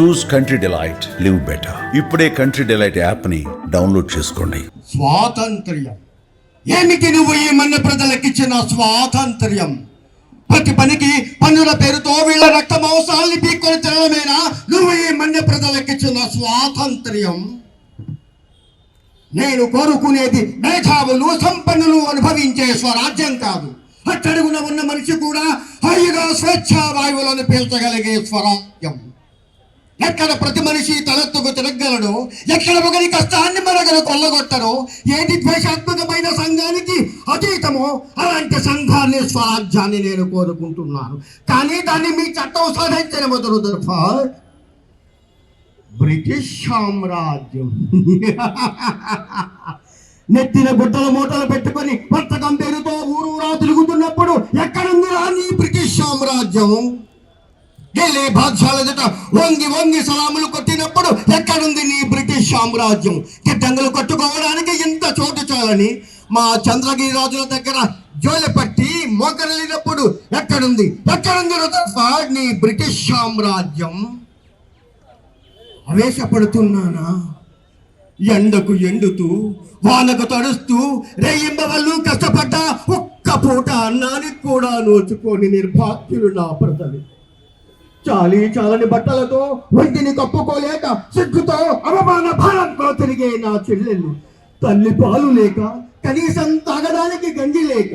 Choose Country Delight live better ఇప్పుడే Country Delight యాప్ని download చేసుకోండి. స్వాతంత్ర్యం. ఏమిటి నువ్వు ఈ మన్య ప్రజలకిచ్చిన స్వాతంత్ర్యం? ప్రతి పనికి పన్నుల పేరుతో వీళ్ళ రక్త మాంసాల్ని పీక్కొని తినడమేనా? నువ్వు ఈ మన్య ప్రజలకిచ్చిన స్వాతంత్ర్యం. నేను కోరుకునేది మేధావులు సంపన్నులు అనుభవించే స్వరాజ్యం కాదు. అట్టడుగున ఉన్న మనిషి కూడా హాయిగా స్వేచ్ఛా వాయువులను పీల్చగలిగే స్వరాజ్యం. ఎక్కడ ప్రతి మనిషి తలెత్తుకు తిరగలడు ఎక్కడ ఒకరి కష్టాన్ని మరొకరు కొల్లగొట్టరు? ఏది ద్వేషాత్మకమైన సంఘానికి అతీతమో అలాంటి సంఘాన్ని స్వరాజ్యాన్ని నేను కోరుకుంటున్నాను. కానీ దాన్ని మీ చట్టం సాధించిన మొదలు దర్ఫా బ్రిటిష్ సామ్రాజ్యం. నెత్తిన గుడ్డల మూటలు పెట్టుకొని వర్తకం పేరుతో ఊరు ఊరా తిరుగుతున్నప్పుడు ఎక్కడుంది రాని బ్రిటిష్ సామ్రాజ్యం? ఢిల్లీ బాద్షాల జట వంగి వంగి సలాములు కొట్టినప్పుడు ఎక్కడుంది నీ బ్రిటిష్ సామ్రాజ్యం? గిడ్డంగులు కట్టుకోవడానికి ఇంత చోటు చాలని మా చంద్రగిరి రాజుల దగ్గర జోలి పట్టి మోకరలినప్పుడు ఎక్కడుంది? ఎక్కడుంది నీ బ్రిటిష్ సామ్రాజ్యం. ఆవేశపడుతున్నానా? ఎండకు ఎండుతూ వానకు తడుస్తూ రేయింబవళ్ళు కష్టపడ్డా ఒక్క పూట అన్నానికి కూడా నోచుకొని నిర్భాగ్యులు నా ప్రజలు చాలి చాలని బట్టలతో ఒంటిని కప్పుకోలేక సిగ్గుతో అవమాన భారంతో తిరిగే నా చెల్లెళ్ళు. తల్లి పాలు లేక కనీసం తాగడానికి గంజి లేక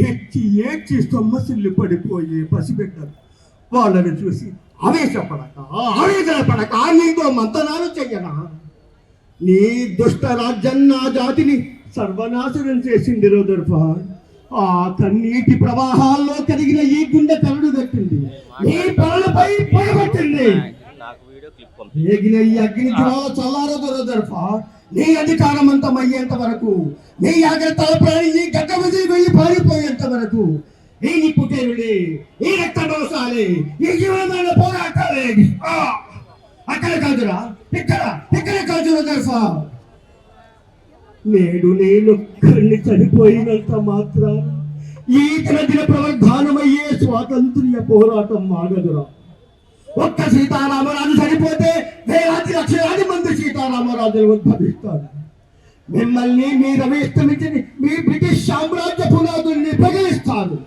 ఏడ్చి ఏడ్చి సొమ్మసిల్లు పడిపోయే పసిబిడ్డలు. వాళ్ళని చూసి ఆవేశపడక ఆవేదన పడక నీతో మంతనాలు చెయ్యనా? నీ దుష్ట రాజ్యం నా జాతిని సర్వనాశనం చేసింది రోదర్ఫాన్ ఆ కన్నీటి ప్రవాహాల్లో కలిగిన ఈ గుండె కరడు దక్కింది ఈ పనులపై పొగబట్టింది నాకు ఈ అగ్ని జ్వాల చల్లారదు రోదర్ఫా నీ అధికారమంతం అయ్యేంత వరకు నీ జాగ్రత్తల ప్రాణి నీ గడ్డ విజయ వెళ్ళి పారిపోయేంత వరకు ఈ నిప్పుటేరులే ఈ రక్త మోసాలి ఈ జీవనమైన పోరాటాలే అక్కడ కాదురా ఇక్కడ ఇక్కడ కాదురా రోదర్ఫా నేడు నేను కళ్ళు చనిపోయినంత మాత్రం ఈ దిన ప్రవర్ధానమయ్యే స్వాతంత్ర్య పోరాటం ఆగదురా. ఒక్క సీతారామరాజు చనిపోతే వేలాది లక్షలాది మంది సీతారామరాజులు ఉద్భవిస్తారు. మిమ్మల్ని మీ రమేష్టమించి మీ బ్రిటిష్ సామ్రాజ్య పునాదుల్ని పగిలిస్తారు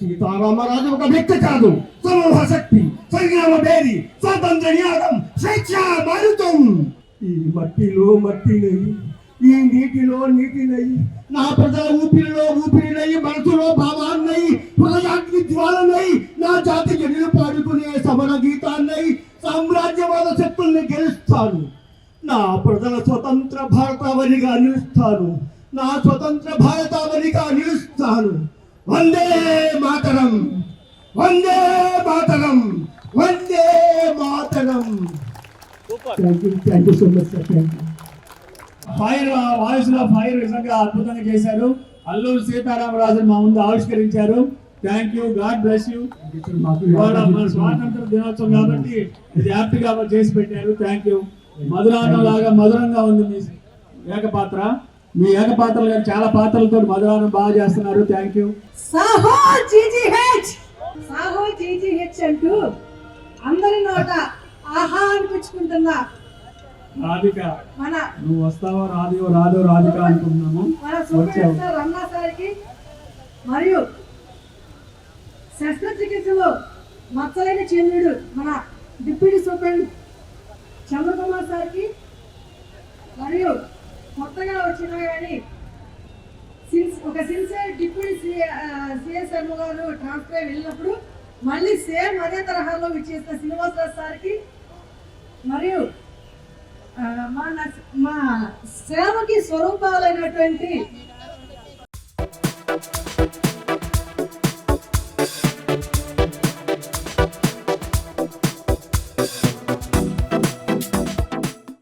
సీతారామరాజు ఒక వ్యక్తి కాదు సమూహ శక్తి సంగ్రామ బేరి స్వాతంత్ర నియాదం స్వేచ్ఛ మారుతం. ఈ మట్టిలో మట్టిని ఈ నీటిలో నీటినై నా ప్రజల ఊపిరిలో ఊపిరినై మనసులో భావాన్నై ప్రజాగ్ని జ్వాలనై నా జాతి జనులు పాడుకునే సమర గీతాన్నై సామ్రాజ్యవాద శక్తుల్ని గెలుస్తాను. నా ప్రజల స్వతంత్ర భారతావనిగా నిలుస్తాను. నా స్వతంత్ర భారతావనిగా నిలుస్తాను. Vande Mataram Vande Mataram Vande Mataram. Thank you thank you so much sir thank you fire వాయిస్లో ఫైర్ నిజంగా అద్భుతంగా చేశారు. అల్లూరు సీతారామరాజు మా ముందు ఆవిష్కరించారు. Thank you God bless you మన స్వాతంత్ర దినోత్సవం కాబట్టి ఇది హ్యాపీగా చేసి పెట్టారు. థ్యాంక్ యూ మధురానం లాగా మధురంగా ఉంది మీ ఏకపాత్ర. మీ ఏకపాత్రలు కానీ చాలా పాత్రలతో మధురానం బాగా చేస్తున్నారు. థ్యాంక్ యూ సాహో జీజీహెచ్! సాహో జీజీహెచ్ అంటూ అందరి నోట ఆహా అనిపించుకుంటున్నా రాధిక మన నువ్వు వస్తావో? రాదివో రాదో రాధిక అనుకుంటున్నాము వచ్చావు. మరియు శస్త్రచికిత్సలో మచ్చలేని చంద్రుడు మన డిప్యూటీ సూపరింటెండెంట్ చంద్రకుమార్ సార్కి మరియు కొత్తగా వచ్చిన కానీ సిన్స్- ఒక సిన్సియర్ డిప్యూటీ సిఎస్ శర్మ గారు ట్రాన్స్ఫర్ వెళ్ళినప్పుడు మళ్ళీ సేమ్ అదే తరహాలో విచ్చేసిన శ్రీనివాసరావు సార్కి మరియు మన మా మా సేవకి స్వరూపాలైనటువంటి